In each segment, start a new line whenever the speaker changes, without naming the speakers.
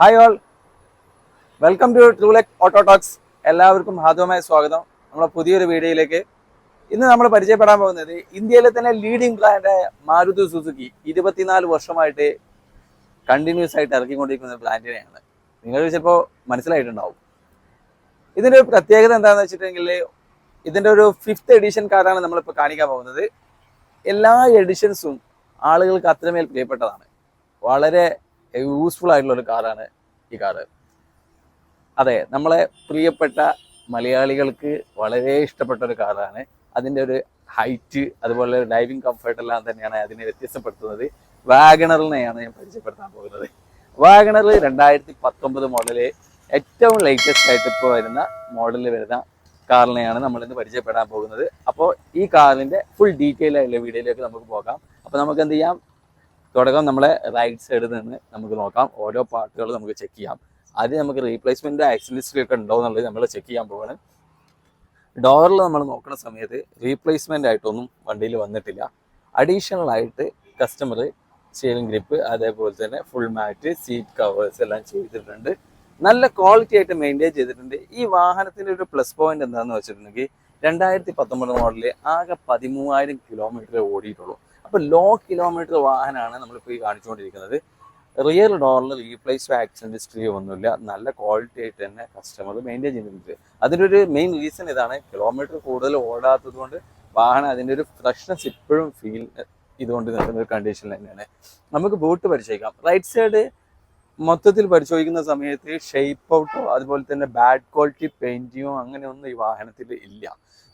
Hi all welcome to ട്രൂലെക് auto talks എല്ലാവർക്കും ഹാർദവമായ സ്വാഗതം. നമ്മുടെ പുതിയൊരു വീഡിയോയിലേക്ക്. ഇന്ന് നമ്മൾ പരിചയപ്പെടാൻ പോകുന്നത് ഇന്ത്യയിലെ തന്നെ ലീഡിംഗ് ബ്രാൻഡായ മാരുതി സുസുക്കി ഇരുപത്തിനാല് വർഷമായിട്ട് കണ്ടിന്യൂസ് ആയിട്ട് ഇറക്കിക്കൊണ്ടിരിക്കുന്ന ബ്രാൻഡിനെയാണ് നിങ്ങൾ ചിലപ്പോൾ മനസ്സിലായിട്ടുണ്ടാവും. ഇതിന്റെ ഒരു പ്രത്യേകത എന്താണെന്ന് വെച്ചിട്ടുണ്ടെങ്കിൽ ഇതിന്റെ ഒരു ഫിഫ്ത്ത് എഡിഷൻ കാറാണ് നമ്മളിപ്പോൾ കാണിക്കാൻ പോകുന്നത്. എല്ലാ എഡിഷൻസും ആളുകൾക്ക് അത്രമേൽ പ്രിയപ്പെട്ടതാണ്. വളരെ യൂസ്ഫുൾ ആയിട്ടുള്ള ഒരു കാറാണ് ഈ കാറ്. അതെ നമ്മളെ പ്രിയപ്പെട്ട മലയാളികൾക്ക് വളരെ ഇഷ്ടപ്പെട്ട ഒരു കാറാണ്. അതിന്റെ ഒരു ഹൈറ്റ് അതുപോലെ ഡ്രൈവിംഗ് കംഫർട്ട് എല്ലാം തന്നെയാണ് അതിനെ വ്യത്യസ്തപ്പെടുത്തുന്നത്. വാഗണറിനെയാണ് ഞാൻ പരിചയപ്പെടുത്താൻ പോകുന്നത്. വാഗണർ രണ്ടായിരത്തി പത്തൊമ്പത് മോഡൽ ഏറ്റവും ലേറ്റസ്റ്റ് ആയിട്ട് ഇപ്പോൾ വരുന്ന മോഡലിൽ വരുന്ന കാറിനെയാണ് നമ്മൾ ഇന്ന് പരിചയപ്പെടാൻ പോകുന്നത്. അപ്പോൾ ഈ കാറിന്റെ ഫുൾ ഡീറ്റെയിൽ ആയിട്ടുള്ള വീഡിയോയിലേക്ക് നമുക്ക് പോകാം. അപ്പോൾ നമുക്ക് എന്ത് ചെയ്യാം? തുടക്കം നമ്മളെ റൈറ്റ് സൈഡിൽ നിന്ന് നമുക്ക് നോക്കാം. ഓരോ പാർട്ടുകൾ നമുക്ക് ചെക്ക് ചെയ്യാം. ആദ്യം നമുക്ക് റീപ്ലേസ്മെന്റ് ആക്സിലിസ്റ്റ് ഒക്കെ ഉണ്ടോ എന്നുള്ളത് നമ്മൾ ചെക്ക് ചെയ്യാൻ പോവാണ്. ഡോറിൽ നമ്മൾ നോക്കുന്ന സമയത്ത് റീപ്ലേസ്മെന്റ് ആയിട്ടൊന്നും വണ്ടിയിൽ വന്നിട്ടില്ല. അഡീഷണൽ ആയിട്ട് കസ്റ്റമർ സ്റ്റിയറിംഗ് ഗ്രിപ്പ് അതേപോലെ തന്നെ ഫുൾ മാറ്റ് സീറ്റ് കവേഴ്സ് എല്ലാം ചെയ്തിട്ടുണ്ട്. നല്ല ക്വാളിറ്റി ആയിട്ട് മെയിന്റെയിൻ ചെയ്തിട്ടുണ്ട്. ഈ വാഹനത്തിന്റെ ഒരു പ്ലസ് പോയിന്റ് എന്താണെന്ന് വെച്ചിട്ടുണ്ടെങ്കിൽ രണ്ടായിരത്തി പത്തൊമ്പത് മോഡലിൽ ആകെ പതിമൂവായിരം കിലോമീറ്റർ ഓടിയിട്ടുള്ളൂ. അപ്പോൾ ലോ കിലോമീറ്റർ വാഹനമാണ് നമ്മളിപ്പോൾ ഈ കാണിച്ചുകൊണ്ടിരിക്കുന്നത്. റിയർ ഡോറിൽ റീപ്ലേസ് ആക്സിഡന്റ് ഹിസ്റ്ററി ഒന്നുമില്ല. നല്ല ക്വാളിറ്റി ആയിട്ട് തന്നെ കസ്റ്റമർ മെയിന്റെയിൻ ചെയ്യുന്നുണ്ട് അതിന്റെ ഒരു മെയിൻ റീസൺ ഇതാണ് കിലോമീറ്റർ കൂടുതൽ ഓടാത്തത് കൊണ്ട് വാഹനം അതിന്റെ ഒരു ഫ്രഷ്നെസ് ഇപ്പോഴും ഫീൽ ഇതുകൊണ്ട് നിൽക്കുന്ന ഒരു കണ്ടീഷൻ തന്നെയാണ്. നമുക്ക് ബൂട്ട് പരിശോധിക്കാം. റൈറ്റ് സൈഡ് മൊത്തത്തിൽ പരിശോധിക്കുന്ന സമയത്ത് ഷേപ്പ് ഔട്ടോ അതുപോലെ തന്നെ ബാഡ് ക്വാളിറ്റി പെയിന്റിങ്ങോ അങ്ങനെയൊന്നും ഈ വാഹനത്തിൽ ഇല്ല.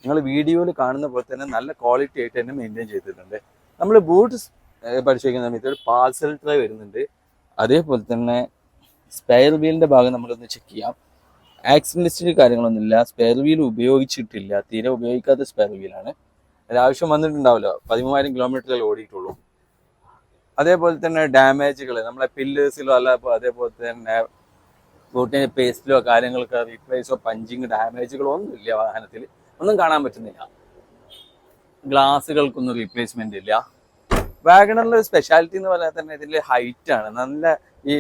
നിങ്ങൾ വീഡിയോയിൽ കാണുന്ന പോലെ തന്നെ നല്ല ക്വാളിറ്റി ആയിട്ട് തന്നെ മെയിന്റെയിൻ ചെയ്തിട്ടുണ്ട്. നമ്മൾ ബൂട്ട് പരിശോധിക്കുന്ന സമയത്ത് ഒരു പാർസൽ ട്രേ വരുന്നുണ്ട്. അതേപോലെ തന്നെ സ്പെയർ വീലിന്റെ ഭാഗം നമ്മളൊന്ന് ചെക്ക് ചെയ്യാം. ആക്സിഡന്റ് ലിസ്റ്റിൽ കാര്യങ്ങളൊന്നുമില്ല. സ്പെയർ വീൽ ഉപയോഗിച്ചിട്ടില്ല. തീരെ ഉപയോഗിക്കാത്ത സ്പെയർ വീലാണ്. ആവശ്യം വന്നിട്ടുണ്ടാവില്ല. പതിമൂവായിരം കിലോമീറ്ററിൽ ഓടിയിട്ടുള്ളൂ. അതേപോലെ തന്നെ ഡാമേജുകൾ നമ്മളെ പില്ലേഴ്സിലോ അല്ല അതേപോലെ തന്നെ ബോട്ടിന്റെ പേസ്റ്റിലോ കാര്യങ്ങളൊക്കെ റീപ്ലേസോ പഞ്ചിങ് ഡാമേജുകളോ ഒന്നുമില്ല വാഹനത്തിൽ ഒന്നും കാണാൻ പറ്റുന്നില്ല. ഗ്ലാസുകൾക്കൊന്നും റീപ്ലേസ്മെന്റ് ഇല്ല. വാഗണറിന്റെ സ്പെഷ്യാലിറ്റി എന്ന് പറഞ്ഞാൽ തന്നെ ഹൈറ്റ് ആണ്. നല്ല ഈ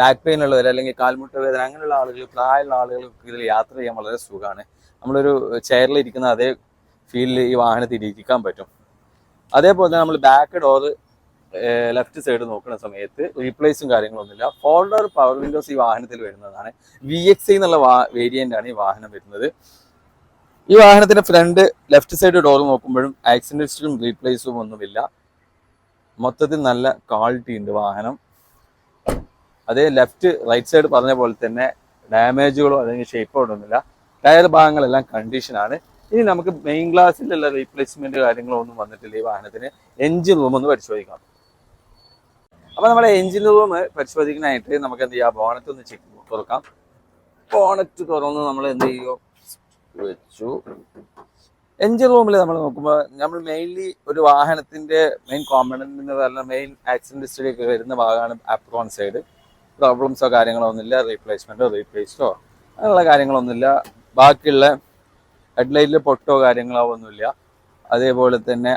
ബാക്ക് പെയിൻ ഉള്ളവർ അല്ലെങ്കിൽ കാൽമുട്ട വേദന അങ്ങനെയുള്ള ആളുകൾ പ്രായമുള്ള ആളുകൾക്ക് ഇതിൽ യാത്ര ചെയ്യാൻ വളരെ സുഖമാണ്. നമ്മളൊരു ചെയറിൽ ഇരിക്കുന്ന അതേ ഫീലിൽ ഈ വാഹനത്തിൽ ഇരിക്കാൻ പറ്റും. അതേപോലെ തന്നെ നമ്മൾ ബാക്ക് ഡോർ ലെഫ്റ്റ് സൈഡ് നോക്കുന്ന സമയത്ത് റീപ്ലേസും കാര്യങ്ങളൊന്നുമില്ല ഫോൾഡർ പവർ വിൻഡോസ് ഈ വാഹനത്തിൽ വരുന്നതാണ്. വി എക്സ് എന്നുള്ള വേരിയന്റ് ആണ് ഈ വാഹനം വരുന്നത്. ഈ വാഹനത്തിന്റെ ഫ്രണ്ട് ലെഫ്റ്റ് സൈഡ് ഡോർ നോക്കുമ്പോഴും ആക്സിഡന്റും റീപ്ലേസും ഒന്നുമില്ല. മൊത്തത്തിൽ നല്ല ക്വാളിറ്റി ഉണ്ട് വാഹനം. അതേ ലെഫ്റ്റ് റൈറ്റ് സൈഡ് പറഞ്ഞ പോലെ തന്നെ ഡാമേജുകളോ അല്ലെങ്കിൽ ഷേപ്പോ ഒന്നുമില്ല. ടയർ ഭാഗങ്ങളെല്ലാം കണ്ടീഷനാണ് ഇനി നമുക്ക് മെയിൻ ഗ്ലാസ്സിലുള്ള റീപ്ലേസ്മെന്റ് കാര്യങ്ങളോ ഒന്നും വന്നിട്ടില്ല ഈ വാഹനത്തിന്. എഞ്ചിൻ റൂം ഒന്ന് പരിശോധിക്കാം. അപ്പൊ നമ്മുടെ എഞ്ചിൻ റൂം പരിശോധിക്കാനായിട്ട് നമുക്ക് എന്ത് ചെയ്യാം? ബോണറ്റ് ഒന്ന് ചെക്ക് തുറക്കാം. ബോണറ്റ് തുറന്ന് നമ്മൾ എന്ത് ചെയ്യും? വെച്ചു. എഞ്ചിൻ റൂമിൽ നമ്മൾ നോക്കുമ്പോൾ നമ്മൾ മെയിൻലി ഒരു വാഹനത്തിന്റെ മെയിൻ കോമ്പണന്റ് എന്ന് മെയിൻ ആക്സിഡന്റ് ഹിസ്റ്ററി ഒക്കെ വരുന്ന ഭാഗമാണ് ആപ്രോൺ സൈഡ് പ്രോബ്ലംസോ കാര്യങ്ങളോ ഒന്നുമില്ല. റീപ്ലേസ്മെന്റോ റീപ്ലേസോ അങ്ങനെയുള്ള കാര്യങ്ങളൊന്നുമില്ല. ബാക്കിയുള്ള ഹെഡ്ലൈറ്റിൽ പൊട്ടോ കാര്യങ്ങളോ ഒന്നുമില്ല. അതേപോലെ തന്നെ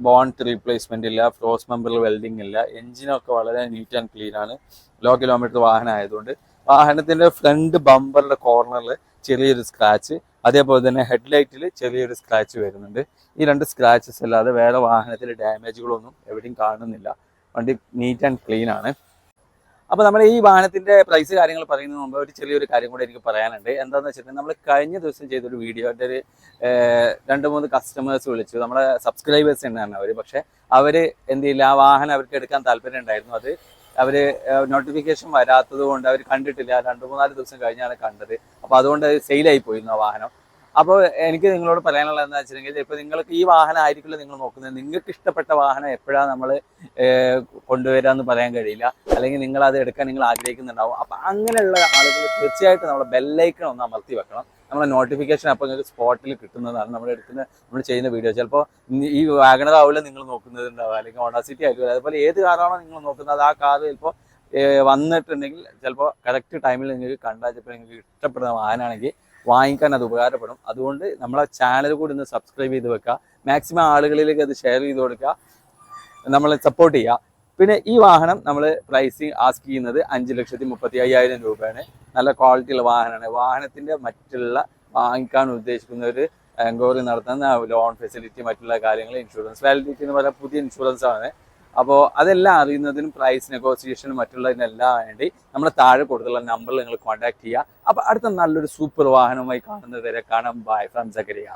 ബോണ്ട് റീപ്ലേസ്മെന്റ് ഇല്ല ഫ്രോസ് മെമ്പറിൽ വെൽഡിംഗ് ഇല്ല. എഞ്ചിനൊക്കെ വളരെ നീറ്റ് ആൻഡ് ക്ലീൻ ആണ്. ലോ കിലോമീറ്റർ വാഹനം ആയതുകൊണ്ട് വാഹനത്തിന്റെ ഫ്രണ്ട് ബമ്പറിന്റെ കോർണറിൽ ചെറിയൊരു സ്ക്രാച്ച് അതേപോലെ തന്നെ ഹെഡ് ഹെഡ്ലൈറ്റിൽ ചെറിയൊരു സ്ക്രാച്ച് വരുന്നുണ്ട്. ഈ രണ്ട് സ്ക്രാച്ചസ് അല്ലാതെ വേറെ വാഹനത്തിൽ ഡാമേജുകളൊന്നും എവിടെയും കാണുന്നില്ല. വണ്ടി നീറ്റ് ആൻഡ് ക്ലീൻ ആണ്. അപ്പോൾ നമ്മൾ ഈ വാഹനത്തിന്റെ പ്രൈസ് കാര്യങ്ങൾ പറയുന്നതിന് മുമ്പ് ഒരു ചെറിയൊരു കാര്യം കൂടെ എനിക്ക് പറയാനുണ്ട്. എന്താണെന്ന് വെച്ചിട്ടുണ്ടെങ്കിൽ നമ്മൾ കഴിഞ്ഞ ദിവസം ചെയ്തൊരു വീഡിയോയുടെ ഒരു രണ്ട് മൂന്ന് കസ്റ്റമേഴ്സ് വിളിച്ചു. നമ്മളെ സബ്സ്ക്രൈബേഴ്സ് തന്നെയാണ് അവർ പക്ഷേ അവർ എന്ത് ചെയ്യില്ല? ആ വാഹനം അവർക്ക് എടുക്കാൻ താല്പര്യം ഉണ്ടായിരുന്നു അത് അവർ നോട്ടിഫിക്കേഷൻ വരാത്തത് കൊണ്ട് അവർ കണ്ടിട്ടില്ല. രണ്ട് മൂന്നാൽ ദിവസം കഴിഞ്ഞാണ് കണ്ടത്. അപ്പോൾ അതുകൊണ്ട് സെയിലായി പോയിരുന്നു ആ വാഹനം. അപ്പോൾ എനിക്ക് നിങ്ങളോട് പറയാനുള്ളത് എന്താ വെച്ചിട്ടുണ്ടെങ്കിൽ ഇപ്പോൾ നിങ്ങൾക്ക് ഈ വാഹനം ആയിരിക്കില്ല നിങ്ങൾ നോക്കുന്നത്. നിങ്ങൾക്ക് ഇഷ്ടപ്പെട്ട വാഹനം എപ്പോഴാണ് നമ്മൾ കൊണ്ടുവരിക എന്ന് പറയാൻ കഴിയില്ല. അല്ലെങ്കിൽ നിങ്ങൾ അത് എടുക്കാൻ നിങ്ങൾ ആഗ്രഹിക്കുന്നുണ്ടാവും. അപ്പോൾ അങ്ങനെയുള്ള ആളുകൾ തീർച്ചയായിട്ടും നമ്മൾ ബെല്ലൈക്കൺ ഒന്ന് അമർത്തി വെക്കണം. നമ്മളെ നോട്ടിഫിക്കേഷൻ അപ്പോൾ നിങ്ങൾക്ക് സ്പോട്ടിൽ കിട്ടുന്നതാണ് നമ്മൾ എടുക്കുന്ന നമ്മൾ ചെയ്യുന്ന വീഡിയോ ചിലപ്പോൾ ഈ വാഗണർ ആവില്ല നിങ്ങൾ നോക്കുന്നതുണ്ടാവുക അല്ലെങ്കിൽ ഹോണ്ട സിറ്റി ആയിരിക്കും. അതുപോലെ ഏത് കാറാണോ നിങ്ങൾ നോക്കുന്നത് ആ കാർ ചിലപ്പോൾ വന്നിട്ടുണ്ടെങ്കിൽ ചിലപ്പോൾ കറക്റ്റ് ടൈമിൽ നിങ്ങൾക്ക് കണ്ടാൽ ചിലപ്പോൾ നിങ്ങൾക്ക് ഇഷ്ടപ്പെടുന്ന വാഹനമാണെങ്കിൽ വാങ്ങിക്കാൻ അത് ഉപകാരപ്പെടും. അതുകൊണ്ട് നമ്മളെ ചാനൽ കൂടി ഒന്ന് സബ്സ്ക്രൈബ് ചെയ്ത് വെക്കുക. മാക്സിമം ആളുകളിലേക്ക് അത് ഷെയർ ചെയ്ത് കൊടുക്കുക. നമ്മളെ സപ്പോർട്ട് ചെയ്യുക. പിന്നെ ഈ വാഹനം നമ്മൾ പ്രൈസിങ് ആസ്ക് ചെയ്യുന്നത് അഞ്ച് ലക്ഷത്തി മുപ്പത്തി അയ്യായിരം രൂപയാണ്. നല്ല ക്വാളിറ്റിയുള്ള വാഹനമാണ്. വാഹനത്തിന്റെ മറ്റുള്ള വാങ്ങിക്കാൻ ഉദ്ദേശിക്കുന്നവർ എൻക്വയറി നടത്തുന്ന ലോൺ ഫെസിലിറ്റി മറ്റുള്ള കാര്യങ്ങൾ ഇൻഷുറൻസ് വാലിഡിറ്റി എന്ന് പറയുന്ന പുതിയ ഇൻഷുറൻസ് ആണ്. അപ്പോൾ അതെല്ലാം അറിയുന്നതിനും പ്രൈസ് നെഗോസിയേഷനും മറ്റുള്ളതിനെല്ലാം വേണ്ടി നമ്മൾ താഴെ കൊടുത്തുള്ള നമ്പറിൽ നിങ്ങൾ കോൺടാക്ട് ചെയ്യുക. അപ്പോൾ അടുത്ത നല്ലൊരു സൂപ്പർ വാഹനവുമായി കാണുന്നവരെ കാണാൻ കാണാം. Bye from Zakariya